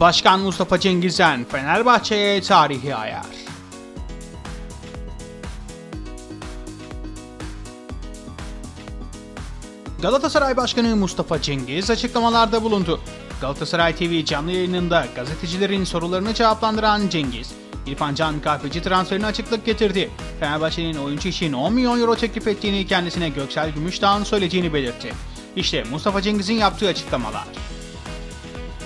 Başkan Mustafa Cengiz'den Fenerbahçe'ye tarihi ayar. Galatasaray Başkanı Mustafa Cengiz açıklamalarda bulundu. Galatasaray TV canlı yayınında gazetecilerin sorularını cevaplandıran Cengiz, İrfan Can Kahveci transferine açıklık getirdi. Fenerbahçe'nin oyuncu için 10 milyon euro teklif ettiğini kendisine Göksel Gümüşdağ'ın söylediğini belirtti. İşte Mustafa Cengiz'in yaptığı açıklamalar.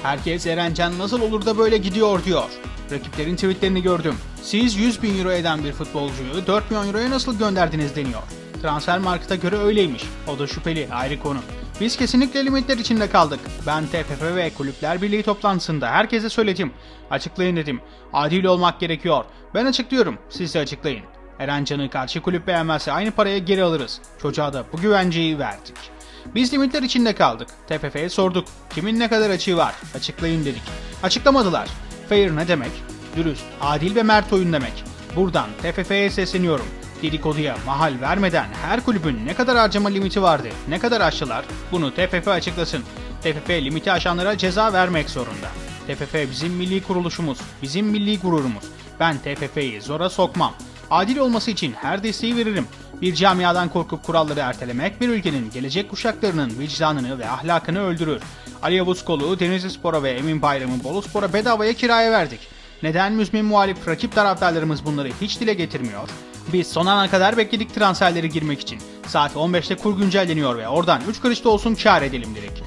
Herkes Erencan nasıl olur da böyle gidiyor diyor. Rakiplerin tweetlerini gördüm. Siz 100 bin euro eden bir futbolcuyu 4 milyon euroya nasıl gönderdiniz deniyor. Transfer markete göre öyleymiş. O da şüpheli ayrı konu. Biz kesinlikle limitler içinde kaldık. Ben TFF ve Kulüpler Birliği toplantısında herkese söyledim. Açıklayın dedim. Adil olmak gerekiyor. Ben açıklıyorum. Siz de açıklayın. Erencan'ı karşı kulüp beğenmezse aynı paraya geri alırız. Çocuğa da bu güvenceyi verdik. Biz limitler içinde kaldık. TFF'ye sorduk. Kimin ne kadar açığı var? Açıklayın dedik. Açıklamadılar. Fair ne demek? Dürüst, adil ve mert oyun demek. Buradan TFF'ye sesleniyorum. Dedikoduya mahal vermeden her kulübün ne kadar harcama limiti vardı, ne kadar aştılar bunu TFF açıklasın. TFF limiti aşanlara ceza vermek zorunda. TFF bizim milli kuruluşumuz, bizim milli gururumuz. Ben TFF'yi zora sokmam. Adil olması için her desteği veririm. Bir camiadan korkup kuralları ertelemek bir ülkenin gelecek kuşaklarının vicdanını ve ahlakını öldürür. Ali Yavuz Kolu, Denizli Spor'a ve Emin Bayram'ı Bolu Spor'a bedavaya kiraya verdik. Neden müzmin muhalif rakip taraftarlarımız bunları hiç dile getirmiyor? Biz son ana kadar bekledik transferleri girmek için. Saat 15'te kur güncelleniyor ve oradan 3 kuruş olsun kar edelim dedik.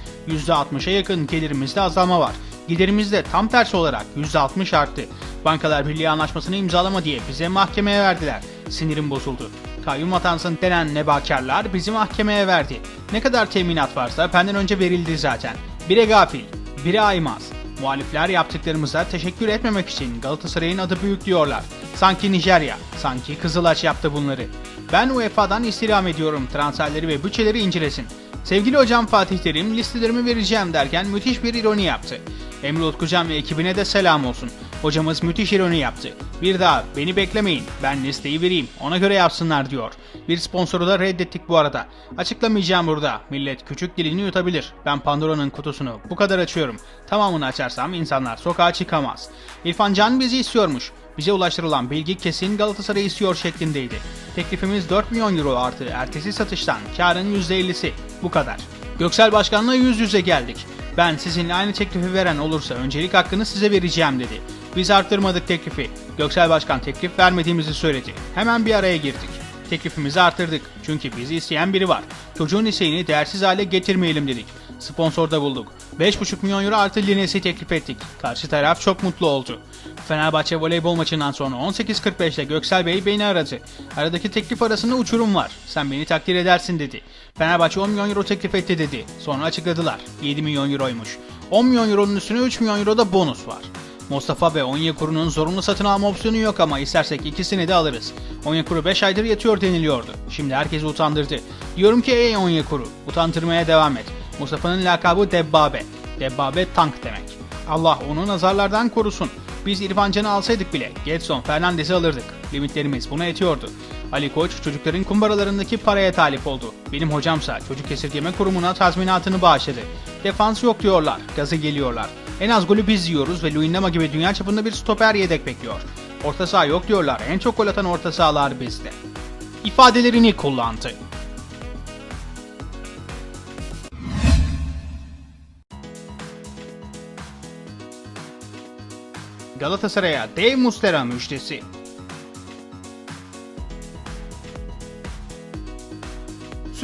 %60'a yakın gelirimizde azalma var. Giderimizde tam tersi olarak %60 arttı. Bankalar Birliği anlaşmasını imzalama diye bize mahkemeye verdiler. Sinirim bozuldu. Kayyum atansın denen nebakarlar bizi mahkemeye verdi. Ne kadar teminat varsa benden önce verildi zaten. Bire gafil, bire aymaz. Muhalifler yaptıklarımıza teşekkür etmemek için Galatasaray'ın adı büyük diyorlar. Sanki Nijerya, sanki Kızılaç yaptı bunları. Ben UEFA'dan istirham ediyorum transferleri ve bütçeleri incelesin. Sevgili hocam Fatih Terim listelerimi vereceğim derken müthiş bir ironi yaptı. Emre Utkucan ve ekibine de selam olsun. Hocamız müthiş ironi yaptı. Bir daha beni beklemeyin ben listeyi vereyim ona göre yapsınlar diyor. Bir sponsoru da reddettik bu arada. Açıklamayacağım burada. Millet küçük dilini yutabilir. Ben Pandora'nın kutusunu bu kadar açıyorum. Tamamını açarsam insanlar sokağa çıkamaz. İrfan Can bizi istiyormuş. Bize ulaştırılan bilgi kesin Galatasaray istiyor şeklindeydi. Teklifimiz 4 milyon euro artı ertesi satıştan karın %50'si. Bu kadar. Göksel Başkan'la yüz yüze geldik. Ben sizinle aynı teklifi veren olursa öncelik hakkını size vereceğim dedi. Biz arttırmadık teklifi. Göksel Başkan teklif vermediğimizi söyledi. Hemen bir araya girdik. Teklifimizi arttırdık. Çünkü bizi isteyen biri var. Çocuğun isteğini değersiz hale getirmeyelim dedik. Sponsor da bulduk. 5,5 milyon euro artı linesi teklif ettik. Karşı taraf çok mutlu oldu. Fenerbahçe voleybol maçından sonra 18.45'te Göksel Bey beni aradı. Aradaki teklif arasında uçurum var. Sen beni takdir edersin dedi. Fenerbahçe 10 milyon euro teklif etti dedi. Sonra açıkladılar. 7 milyon euroymuş. 10 milyon euronun üstüne 3 milyon euro da bonus var. Mustafa ve Onyekuru'nun zorunlu satın alma opsiyonu yok ama istersek ikisini de alırız. Onyekuru 5 aydır yatıyor deniliyordu. Şimdi herkesi utandırdı. Diyorum ki ey Onyekuru, utandırmaya devam et. Mustafa'nın lakabı Debbabe. Debbabe tank demek. Allah onu nazarlardan korusun. Biz İrfan Can'ı alsaydık bile Getson, Fernandez'i alırdık. Limitlerimiz buna yetiyordu. Ali Koç çocukların kumbaralarındaki paraya talip oldu. Benim hocamsa çocuk esirgeme kurumuna tazminatını bağışladı. Defans yok diyorlar, gazı geliyorlar. En az golü biz yiyoruz ve Luyendama gibi dünya çapında bir stoper yedek bekliyor. Orta saha yok diyorlar, en çok gol atan orta sahalar bizde. İfadelerini kullandı. Galatasaray'a Dave Mustera müjdesi.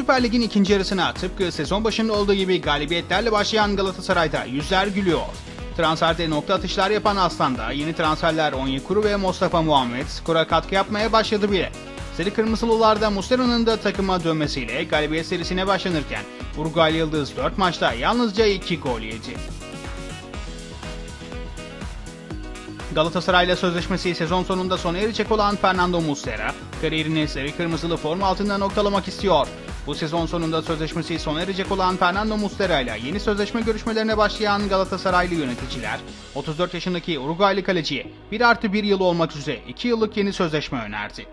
Süper Lig'in ikinci yarısına tıpkı sezon başında olduğu gibi galibiyetlerle başlayan Galatasaray'da yüzler gülüyor. Transferde nokta atışlar yapan Aslan'da yeni transferler Onyekuru ve Mustafa Muhammed skora katkı yapmaya başladı bile. Sarı Kırmızılılarda Mustera'nın da takıma dönmesiyle galibiyet serisine başlanırken Uruguaylı Yıldız 4 maçta yalnızca 2 gol yedi. Galatasaray'la sözleşmesi sezon sonunda sona erecek olan Fernando Muslera, kariyerini sarı kırmızılı forma altında noktalamak istiyor. Bu sezon sonunda sözleşmesi sona erecek olan Fernando Muslera ile yeni sözleşme görüşmelerine başlayan Galatasaraylı yöneticiler, 34 yaşındaki Uruguaylı kaleciye 1 artı 1 yıl olmak üzere 2 yıllık yeni sözleşme önerdi.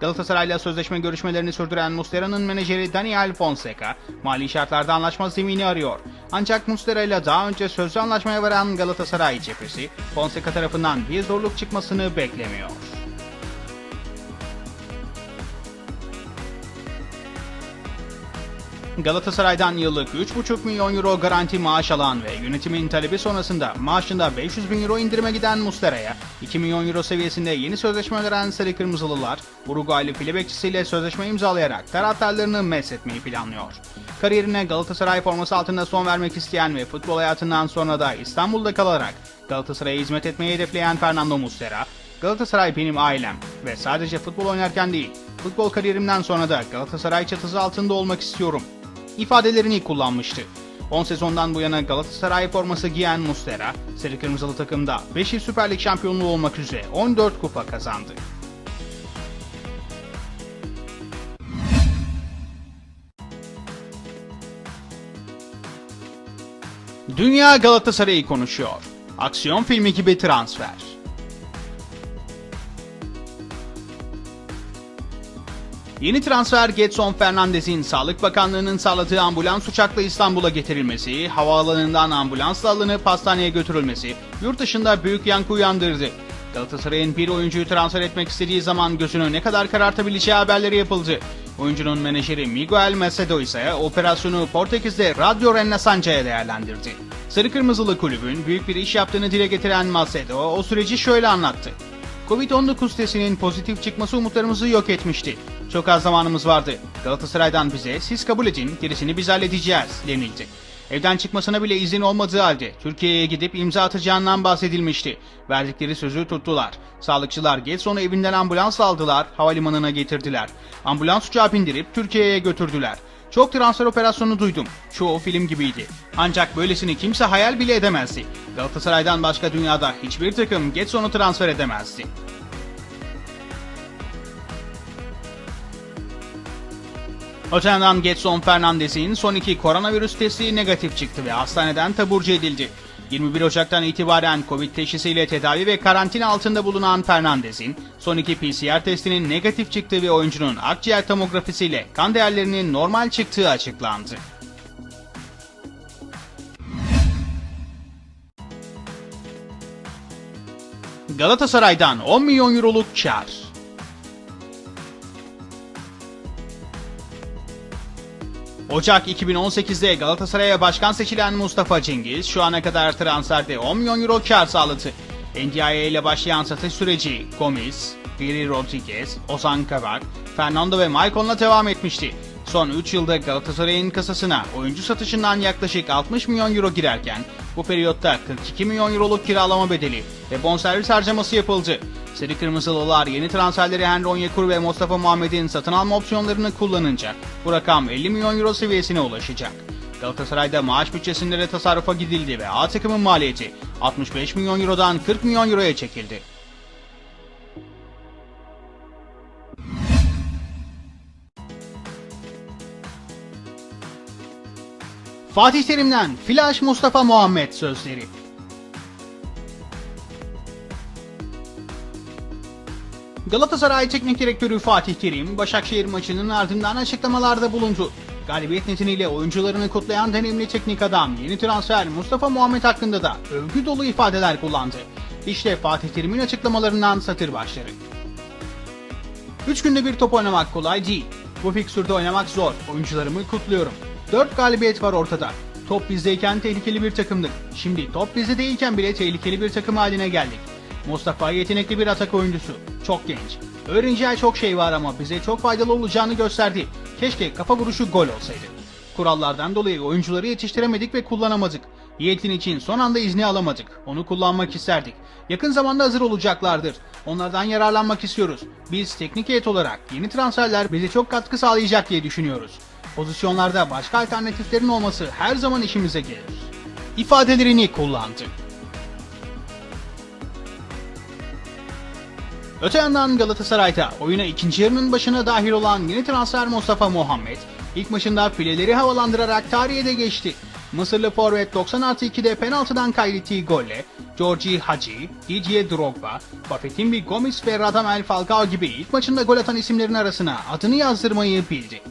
Galatasaray'la sözleşme görüşmelerini sürdüren Muslera'nın menajeri Daniel Fonseca, mali şartlarda anlaşma zemini arıyor. Ancak Muslera ile daha önce sözlü anlaşmaya varan Galatasaray cephesi, Fonseca tarafından bir zorluk çıkmasını beklemiyor. Galatasaray'dan yıllık 3,5 milyon euro garanti maaş alan ve yönetimin talebi sonrasında maaşında 500 bin euro indirime giden Mustera'ya 2 milyon euro seviyesinde yeni sözleşme öneren Sarı Kırmızılılar, Uruguaylı file bekçisiyle sözleşme imzalayarak taraftarlarını meshetmeyi planlıyor. Kariyerine Galatasaray forması altında son vermek isteyen ve futbol hayatından sonra da İstanbul'da kalarak Galatasaray'a hizmet etmeyi hedefleyen Fernando Muslera, Galatasaray benim ailem ve sadece futbol oynarken değil, futbol kariyerimden sonra da Galatasaray çatısı altında olmak istiyorum ifadelerini kullanmıştı. 10 sezondan bu yana Galatasaray forması giyen Muslera, Sarı Kırmızılı takımda 5 yıl Süper Lig şampiyonluğu olmak üzere 14 kupa kazandı. Dünya Galatasaray'ı konuşuyor. Aksiyon filmi gibi transfer. Yeni transfer Getson Fernandez'in Sağlık Bakanlığı'nın sağladığı ambulans uçakla İstanbul'a getirilmesi, havaalanından ambulansla alınıp hastaneye götürülmesi yurt dışında büyük yankı uyandırdı. Galatasaray'ın bir oyuncuyu transfer etmek istediği zaman gözünü ne kadar karartabileceği haberleri yapıldı. Oyuncunun menajeri Miguel Macedo ise operasyonu Portekiz'de Radio Renasanca'ya değerlendirdi. Sarı Kırmızılı kulübün büyük bir iş yaptığını dile getiren Macedo o süreci şöyle anlattı. Covid-19 testinin pozitif çıkması umutlarımızı yok etmişti. Çok az zamanımız vardı. Galatasaray'dan bize siz kabul edin gerisini biz halledeceğiz denildi. Evden çıkmasına bile izin olmadığı halde Türkiye'ye gidip imza atacağından bahsedilmişti. Verdikleri sözü tuttular. Sağlıkçılar Getson'u evinden ambulansla aldılar, havalimanına getirdiler. Ambulans uçağı bindirip Türkiye'ye götürdüler. Çok transfer operasyonu duydum. Çoğu film gibiydi. Ancak böylesini kimse hayal bile edemezdi. Galatasaray'dan başka dünyada hiçbir takım Getson'u transfer edemezdi. Öte yandan Getson Fernandez'in son iki koronavirüs testi negatif çıktı ve hastaneden taburcu edildi. 21 Ocak'tan itibaren Covid teşhisiyle tedavi ve karantina altında bulunan Fernandez'in son iki PCR testinin negatif çıktığı ve oyuncunun akciğer tomografisiyle kan değerlerinin normal çıktığı açıklandı. Galatasaray'dan 10 milyon euroluk kar. Ocak 2018'de Galatasaray'a başkan seçilen Mustafa Cengiz şu ana kadar transferde 10 milyon euro kar sağladı. NDIA ile başlayan satış süreci Gomis, Giri Rodriguez, Ozan Kabak, Fernando ve Maicon'la devam etmişti. Son 3 yılda Galatasaray'ın kasasına oyuncu satışından yaklaşık 60 milyon euro girerken bu periyotta 42 milyon euroluk kiralama bedeli ve bonservis harcaması yapıldı. Sarı Kırmızılılar yeni transferleri Henry Onyekuru ve Mustafa Muhammed'in satın alma opsiyonlarını kullanınca bu rakam 50 milyon euro seviyesine ulaşacak. Galatasaray'da maaş bütçesinde de tasarrufa gidildi ve A takımın maliyeti 65 milyon eurodan 40 milyon euroya çekildi. Fatih Terim'den Flash Mustafa Muhammed sözleri. Galatasaray Teknik Direktörü Fatih Terim, Başakşehir maçının ardından açıklamalarda bulundu. Galibiyet nedeniyle oyuncularını kutlayan deneyimli teknik adam yeni transfer Mustafa Muhammed hakkında da övgü dolu ifadeler kullandı. İşte Fatih Terim'in açıklamalarından satır başları. 3 günde bir top oynamak kolay değil. Bu fikstürde oynamak zor. Oyuncularımı kutluyorum. 4 galibiyet var ortada. Top bizdeyken tehlikeli bir takımdık. Şimdi top bizde değilken bile tehlikeli bir takım haline geldik. Mustafa yetenekli bir atak oyuncusu. Çok genç. Öğreneceği çok şey var ama bize çok faydalı olacağını gösterdi. Keşke kafa vuruşu gol olsaydı. Kurallardan dolayı oyuncuları yetiştiremedik ve kullanamadık. Yiğit'in için son anda izni alamadık. Onu kullanmak isterdik. Yakın zamanda hazır olacaklardır. Onlardan yararlanmak istiyoruz. Biz teknik heyet olarak yeni transferler bize çok katkı sağlayacak diye düşünüyoruz. Pozisyonlarda başka alternatiflerin olması her zaman işimize gelir. İfadelerini kullandı. Öte yandan Galatasaray'da oyuna ikinci yarının başına dahil olan yeni transfer Mustafa Muhammed ilk maçında fileleri havalandırarak tarihe de geçti. Mısırlı forvet 90 artı 2'de penaltıdan kaydettiği golle Georgi Hagi, Didier Drogba, Bafetimbi Gomis ve Radamel Falcao gibi ilk maçında gol atan isimlerin arasına adını yazdırmayı bildi.